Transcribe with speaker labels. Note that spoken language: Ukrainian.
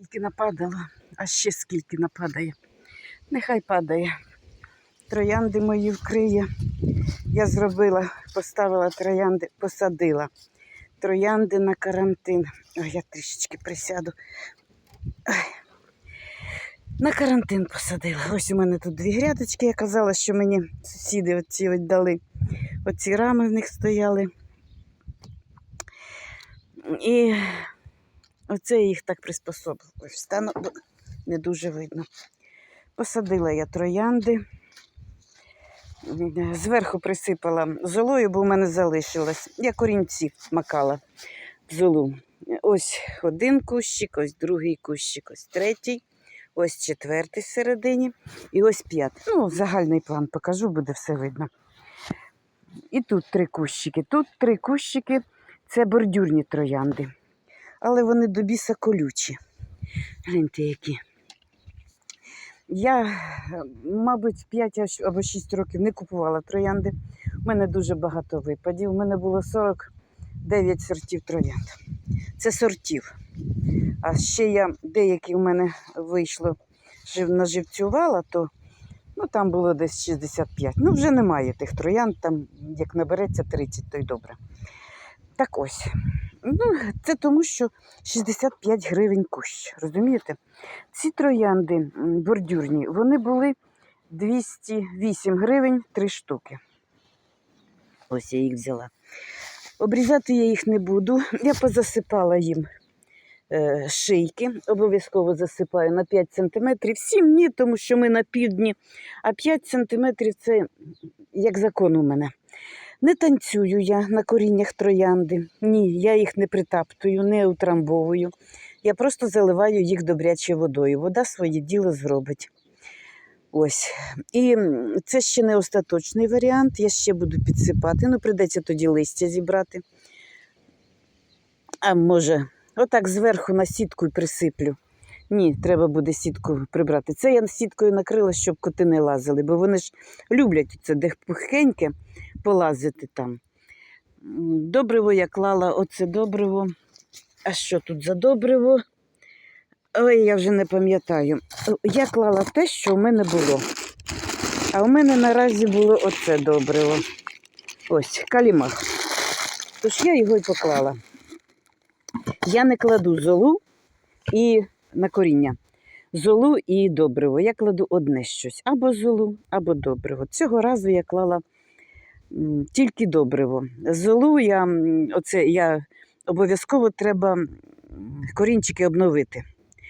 Speaker 1: Скільки нападало, а ще скільки нападає. Нехай падає. Троянди мої вкриє. Я зробила, поставила троянди, посадила. Троянди на карантин. Ой, я трішечки присяду. Ой. На карантин посадила. Ось у мене тут дві грядочки. Я казала, що мені сусіди оці от. Оці рами в них стояли. І оце я їх так приспособила. Ось встану, бо не дуже видно. Посадила я троянди. Зверху присипала золою, бо в мене залишилось. Я корінці макала в золу. Ось один кущик, ось другий кущик, ось третій, ось четвертий всередині і ось п'ятий. Ну, загальний план покажу, буде все видно. І тут три кущики. Тут три кущики це бордюрні троянди. Але вони до біса колючі. Гляньте, які. Я, мабуть, 5 або 6 років не купувала троянди. У мене дуже багато випадів. У мене було 49 сортів троянд. Це сортів. А ще я деякі у мене вийшло, жив, наживцювала, то ну, там було десь 65. Ну, вже немає тих троянд, там як набереться 30, то й добре. Так ось. Ну, це тому, що 65 гривень кущ. Розумієте? Ці троянди бордюрні, вони були 208 гривень три штуки. Ось я їх взяла. Обрізати я їх не буду. Я позасипала їм е, шийки, обов'язково засипаю на 5 см. Сім ні, тому що ми на півдні, а 5 см це як закон у мене. Не танцюю я на коріннях троянди. Ні, я їх не притаптую, не утрамбовую. Я просто заливаю їх добрячою водою. Вода своє діло зробить. Ось. І це ще не остаточний варіант. Я ще буду підсипати. Ну, прийдеться тоді листя зібрати. А може, отак зверху на сітку і присиплю. Ні, треба буде сітку прибрати. Це я сіткою накрила, щоб коти не лазили, бо вони ж люблять це де пухеньке полазити там. Добриво я клала, оце добриво. А що тут за добриво? Ой, я вже не пам'ятаю. Я клала те, що в мене було. А у мене наразі було оце добриво. Ось, калімах. Тож я його й поклала. Я не кладу золу і на коріння. Золу і добриво. Я кладу одне щось. Або золу, або добриво. Цього разу я клала тільки добриво. Золу я, оце, я обов'язково треба корінчики обновити.